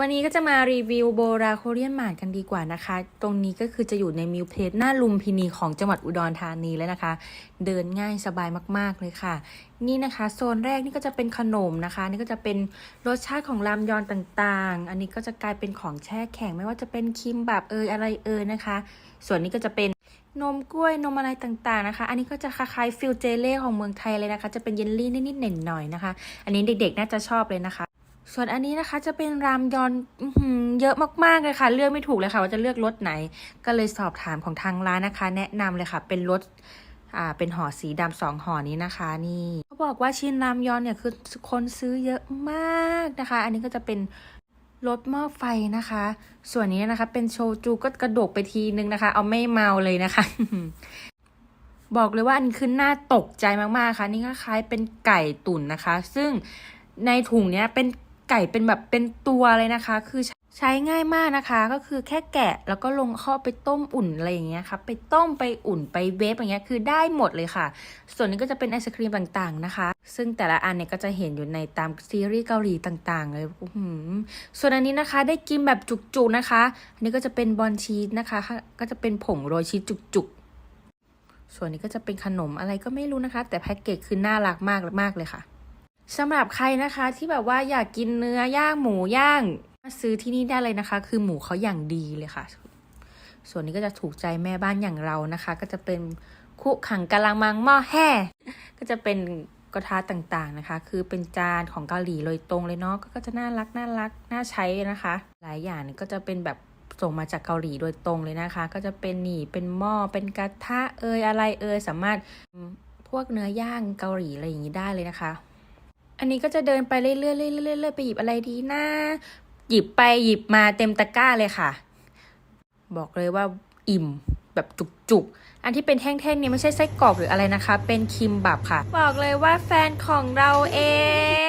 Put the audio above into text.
วันนี้ก็จะมารีวิวโบราโคเรียนหมาดกันดีกว่านะคะ ตรงนี้ก็คือจะอยู่ในมิวเพลสหน้าลุมพินีของจังหวัดอุดรธานีแล้วนะคะ เดินง่ายสบายมาก ๆ เลยค่ะ นี่นะคะ โซนแรกนี่ก็จะเป็นขนมนะคะ นี่ก็จะเป็นรสชาติของรามยอนต่างๆ อันนี้ก็จะกลายเป็นของแช่แข็งไม่ว่าจะเป็นคิมบับเอยอะไรเอยนะคะ ส่วนนี้ก็จะเป็นนมกล้วยนมอะไรต่างๆนะคะ อันนี้ก็จะคล้ายๆฟิลเจเล่ของเมืองไทยเลยนะคะ จะเป็นเยลลี่นิดๆหน่อยๆนะคะ อันนี้เด็กๆน่าจะชอบเลยนะคะ ส่วนอันนี้นะคะจะเป็นรามยอนอเยอะมากๆเลยค่ะ เลือกไม่ถูกเลยค่ะ ว่าจะเลือกรสไหน ก็เลยสอบถามของทางร้านนะคะ แนะนำเลยค่ะ เป็นรสอ่าเป็นห่อสีดำสองห่อนี้นะคะ นี่เขาบอกว่าชิ้นรามยอนเนี่ยคือคนซื้อเยอะมากนะคะ อันนี้ก็จะเป็นรสหม้อไฟนะคะ ส่วนนี้นะคะ เป็นโชจูก็กระดกไปทีนึงนะคะ เอาไม่เมาเลยนะคะ บอกเลยว่าอันนี้คือน่าตกใจมากๆค่ะ นี่ก็คล้ายเป็นไก่ตุ๋นนะคะ ซึ่งในถุงเนี้ยเป็น ไก่เป็นแบบเป็นตัวเลยนะคะ คือใช้ง่ายมากนะคะ ก็คือแค่แกะแล้วก็ลงเข้าไปต้มอุ่นอะไรอย่างเงี้ยค่ะไปต้มไปอุ่นไปเวฟอย่างเงี้ยคือได้หมดเลยค่ะ ส่วนนี้ก็จะเป็นไอศครีมต่างๆนะคะ ซึ่งแต่ละอันเนี่ยก็จะเห็นอยู่ในตามซีรีส์เกาหลีต่างๆเลยอื้อหือส่วนอันนี้นะคะได้กินแบบจุกๆนะคะ อันนี้ก็จะเป็นบอนชีสนะคะ ก็จะเป็นผงโรยชีสจุกๆ ส่วนนี้ก็จะเป็นขนมอะไรก็ไม่รู้นะคะ แต่แพ็กเกจคือน่ารักมากมากเลยค่ะ สำหรับใครนะคะที่แบบว่าอยากกินเนื้อย่างหมูย่างมาซื้อที่นี่ได้เลยนะคะ คือหมูเขาอย่างดีเลยค่ะ ส่วนนี้ก็จะถูกใจแม่บ้านอย่างเรานะคะ ก็จะเป็นคุขังกะลังมังหม้อแห่ก็จะเป็นกระทะต่างๆนะคะ คือเป็นจานของเกาหลีโดยตรงเลยเนาะก็จะน่ารักน่ารักน่าใช้นะคะ หลายอย่างก็จะเป็นแบบส่งมาจากเกาหลีโดยตรงเลยนะคะ ก็จะเป็นหนี่เป็นหม้อเป็นกระทะเอยอะไรเอยสามารถพวกเนื้อย่างเกาหลีอะไรอย่างนี้ได้เลยนะคะ อันนี้ก็จะเดินไปเรื่อยๆเรื่อยๆเรื่อยๆไปหยิบอะไรดีนะหยิบไปหยิบมาเต็มตะกร้าเลยค่ะ บอกเลยว่าอิ่มแบบจุกๆ อันที่เป็นแท่งๆเนี่ยไม่ใช่ไส้กรอกหรืออะไรนะคะ เป็นคิมบับค่ะ บอกเลยว่าแฟนของเราเอง